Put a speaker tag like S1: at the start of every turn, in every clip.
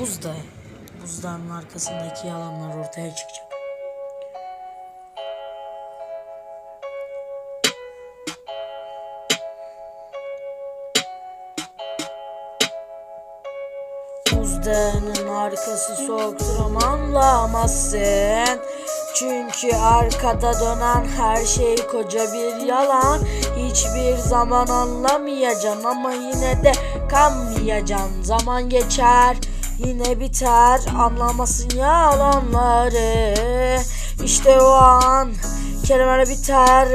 S1: buzdağı. Buzdağının arkasındaki yalanlar ortaya çıkacak. Buzdağının arkası soğuktur ama anlamazsın. Çünkü arkada dönen her şey koca bir yalan. Hiçbir zaman anlamayacaksın ama yine de kanmayacaksın. Zaman geçer yine biter anlamasın yalanları. İşte o an kelimeler biter,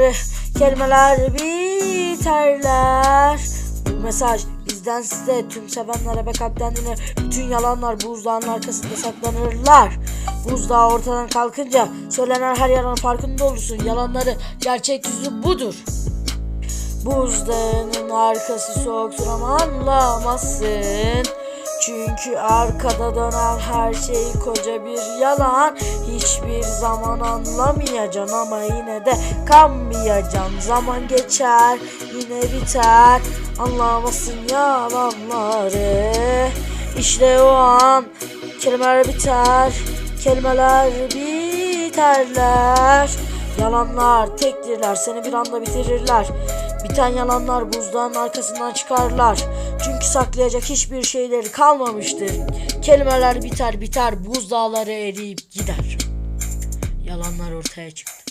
S1: kelimeler biterler. Bu mesaj bizden size tüm sevenlere ve kalpten dinle. Bütün yalanlar buzdağının arkasında saklanırlar. Buzdağı ortadan kalkınca söylenen her yalanın farkında olursun. Yalanları gerçek yüzü budur. Buzdağının arkası soğuktur ama anlamazsın. Çünkü arkada dönen her şey koca bir yalan. Hiçbir zaman anlamayacaksın ama yine de kanmayacaksın. Zaman geçer yine biter. Anlamazsın yalanları. İşte o an kelimeler biter. Kelimeler biterler. Yalanlar tektirler seni bir anda bitirirler. Biten yalanlar buzdağın arkasından çıkarlar. Saklayacak hiçbir şeyleri kalmamıştır. Kelimeler biter biter buzdağları eriyip gider. Yalanlar ortaya çıktı.